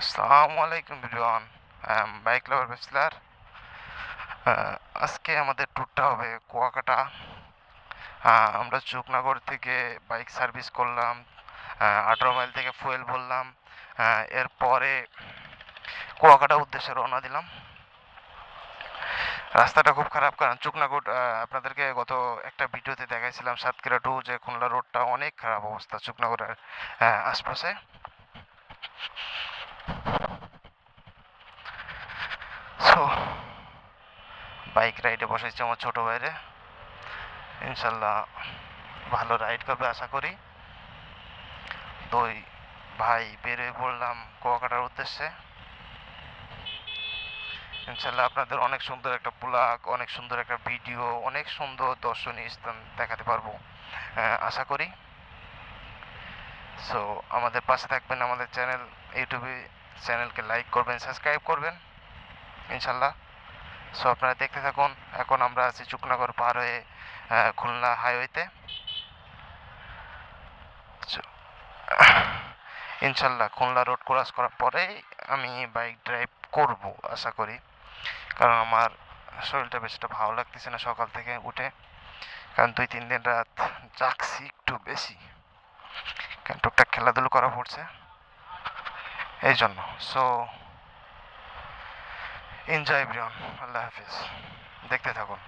আসসালামু আলাইকুম বিরিয়ান বাইক লাভার বেসলার আজকে আমাদের ট্যুরটা হবে কুয়াকাটা। আহ, আমরা চুকনাগর থেকে বাইক সার্ভিস করলাম। আঠারো মাইল থেকে ফুয়েল ভরলাম আহ, এরপরে কুয়াকাটা উদ্দেশ্যে রওনা দিলাম। রাস্তাটা খুব খারাপ কারণ চুকনাগর আপনাদেরকে গত একটা ভিডিওতে দেখাইছিলাম সাতক্ষীরা টু যে খুলনা রোডটা অনেক খারাপ অবস্থা চুকনাগরের আশপাশে সো বাইক রাইডে বসেছি আমার ছোটো ভাইরে। ইনশাল্লাহ ভালো রাইড করবে আশা করি। দুই ভাই বেরোয় পড়লাম কুয়াকাটার উদ্দেশ্যে। ইনশাল্লাহ আপনাদের অনেক সুন্দর একটা ব্লগ অনেক সুন্দর একটা ভিডিও অনেক সুন্দর দর্শনীয় স্থান দেখাতে পারব আহ, আশা করি। সো আমাদের পাশে থাকবেন আমাদের চ্যানেল ইউটিউবে চ্যানেলকে লাইক করবেন সাবস্ক্রাইব করবেন। ইনশাল্লাহ। সো আপনারা দেখতে থাকুন, এখন আমরা আছি চুকনগর পার হয়ে খুলনা হাইওয়েতে ইনশাল্লাহ খুলনা রোড ক্রস করার পরেই আমি বাইক ড্রাইভ করব, আশা করি। কারণ আমার শরীরটা বেশিটা ভালো লাগতেছে না সকাল থেকে উঠে। কারণ দুই তিন দিন রাত জাগছি একটু বেশি। কারণ টুকটাক খেলাধুলো করা পড়ছে। এই জন্য। সো এনজয় এভরিওয়ান আল্লাহ হাফিজ। দেখতে থাকুন।